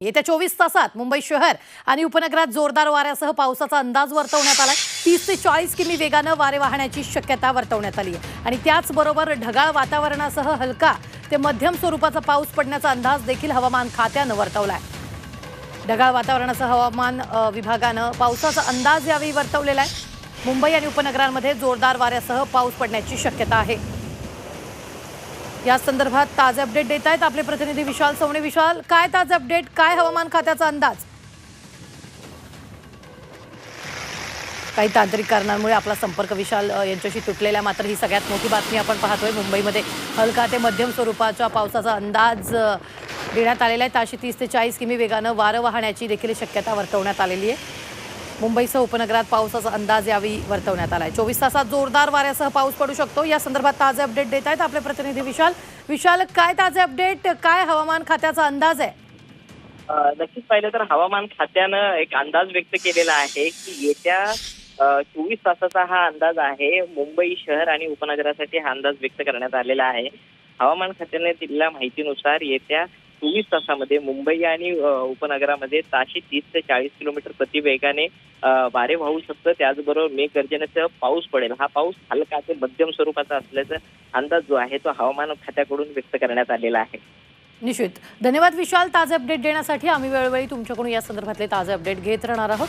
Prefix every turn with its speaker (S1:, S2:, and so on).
S1: येत्या चोवीस तासात मुंबई शहर आणि उपनगरात जोरदार वाऱ्यासह पावसाचा अंदाज वर्तवण्यात आला तीस ते चाळीस किमी वेगानं वारे वाहण्याची शक्यता वर्तवण्यात आली आहे. आणि त्याचबरोबर ढगाळ वातावरणासह हलका ते मध्यम स्वरूपाचा पाऊस पडण्याचा अंदाज देखील हवामान खात्यानं वर्तवला आहे ढगाळ वातावरणासह हवामान विभागानं पावसाचा अंदाज यावेळी वर्तवलेला आहे. मुंबई आणि उपनगरांमध्ये जोरदार वाऱ्यासह पाऊस पडण्याची शक्यता आहे. या संदर्भात ताजे अपडेट देत आहेत आपले प्रतिनिधी विशाल सवणे विशाल काय ताजे अपडेट? काय हवामान खात्याचा अंदाज? काही तांत्रिक कारणांमुळे आपला संपर्क विशाल यांच्याशी तुटलेला मात्र ही सगळ्यात मोठी बातमी आपण पाहतोय. मुंबईमध्ये हलका ते मध्यम स्वरूपाच्या पावसाचा अंदाज देण्यात आलेला आहे. ताशी तीस ते चाळीस किमी वेगानं वारं वाहण्याची देखील शक्यता वर्तवण्यात आलेली आहे. मुंबईसह उपनगरात पावसाचा अंदाज यावेळी वर्तवण्यात आला आहे चोवीस तासात जोरदार वाऱ्यासह पाऊस पडू शकतो. या संदर्भात ताजे अपडेट देत आहेत आपले प्रतिनिधी विशाल. विशाल काय ताजे अपडेट? काय हवामान खात्याचा अंदाज आहे?
S2: नक्कीच पाहिलं तर हवामान खात्यानं एक अंदाज व्यक्त केलेला आहे की येत्या चोवीस तासाचा हा अंदाज आहे. मुंबई शहर आणि उपनगरासाठी हा अंदाज व्यक्त करण्यात आलेला आहे. हवामान खात्याने दिलेल्या माहितीनुसार येत्या चोवीस तासामध्ये मुंबई आणि उपनगरामध्ये ताशी तीस ते चाळीस किलोमीटर प्रति वेगाने वारे वाहू शकतं. त्याचबरोबर मेघगर्जनेसह पाऊस पडेल. हा पाऊस हलका ते मध्यम स्वरूपाचा असल्याचा अंदाज जो आहे तो हवामान खात्याकडून व्यक्त करण्यात आलेला आहे.
S1: निश्चित. धन्यवाद विशाल. ताजे अपडेट देण्यासाठी आम्ही वेळोवेळी तुमच्याकडून या संदर्भातले ताजे अपडेट घेत राहणार आहोत.